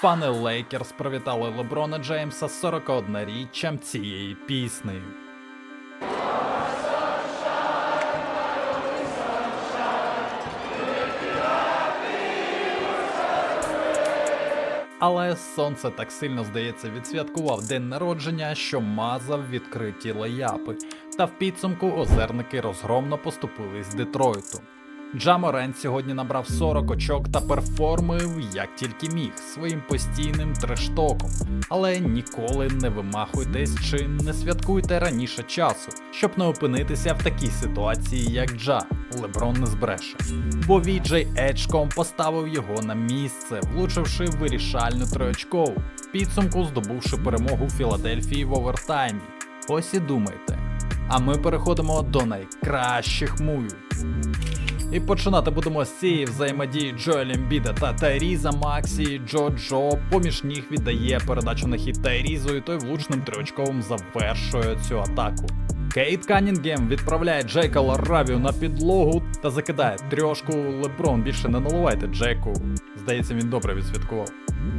Фани Лейкерс привітали Леброна Джеймса 41-річчям цієї пісні. Але сонце так сильно, здається, відсвяткував день народження, що мазав відкриті леяпи, та в підсумку озерники розгромно поступились Детройту. Джаморен сьогодні набрав 40 очок та перформив як тільки міг своїм постійним трештоком. Але ніколи не вимахуйтесь чи не святкуйте раніше часу, щоб не опинитися в такій ситуації, як Джа. Леброн не збреше. Бо Віджей Еджком поставив його на місце, влучивши вирішальну триочкову, в підсумку здобувши перемогу Філадельфії в овертаймі. Ось і думайте. А ми переходимо до найкращих мувів. І починати будемо з цієї взаємодії Джоеля Ембіда та Тайріза Максі. Джо Джо поміж ніг віддає передачу на хід Тайрізу, і той влучним триочковим завершує цю атаку. Кейт Канінгем відправляє Джейка Ларавію на підлогу та закидає трьошку. Леброн більше не наливайте Джеку. Здається, він добре відсвяткував.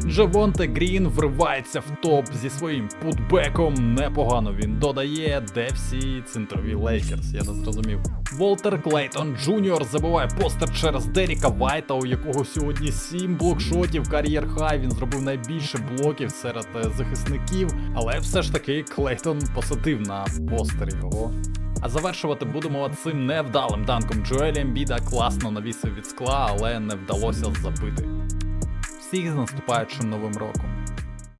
Джевонте Грін вривається в топ зі своїм путбеком. Непогано він додає, де всі центрові Лейкерс, я не зрозумів. Волтер Клейтон Джуніор забиває постер через Деріка Вайта, у якого сьогодні 7 блокшотів кар'єр хай. Він зробив найбільше блоків серед е, захисників, але все ж таки Клейтон посадив на постер його. А завершувати будемо цим невдалим данком Джоелі Ембіда класно навісив від скла, але не вдалося забити. Всіх з наступаючим новим роком.